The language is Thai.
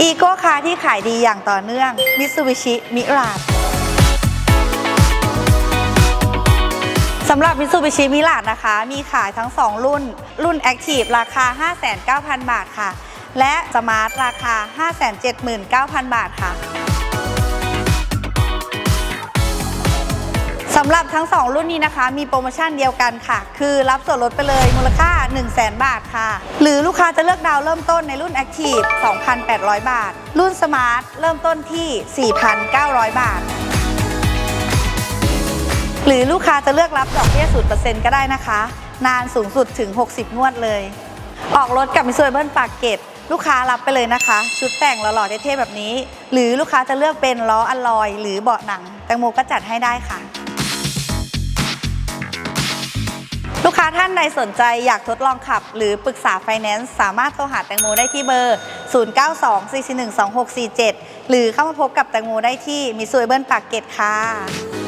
อีโก้คาร์ที่ขายดีอย่างต่อเนื่อง Mitsubishi Mirage สำหรับ Mitsubishi Mirage นะคะ มีขายทั้ง 2 รุ่น รุ่น Active ราคา 59,000 บาทค่ะ และ Smart ราคา 579,000 บาทค่ะ สำหรับทั้ง 2 รุ่นนี้นะคะ มีโปรโมชั่นเดียวกันค่ะ คือรับส่วนลดไปเลยมูลค่า 1 0 0 0 0แบาทค่ะ หรือลูกค้าจะเลือกดาวเริ่มต้นในรุ่น Active 2,800 บาท รุ่น Smart เริ่มต้นที่ 4,900 บาท หรือลูกค้าจะเลือกรับดอกเบี้ย0%ก็ได้นะคะ นานสูงสุดถึง 60 งวดเลย ออกรถกับมิสซูเบิลปากเกตลูกค้ารับไปเลยนะคะ ชุดแต่งหล่อๆเท่ๆแบบนี้ หรือลูกค้าจะเลือกเป็นล้ออัลลอย หรือเบาะหนัง แตงโมก็จัดให้ได้ค่ะ ค้าท่านใดสนใจอยากทดลองขับ หรือปรึกษาไฟแนนซ์สามารถโทรหาแตงโมได้ที่เบอร์ 0924412647 หรือเข้ามาพบกับแตงโมได้ที่มิสซูเอเบิลปากเกตค่ะ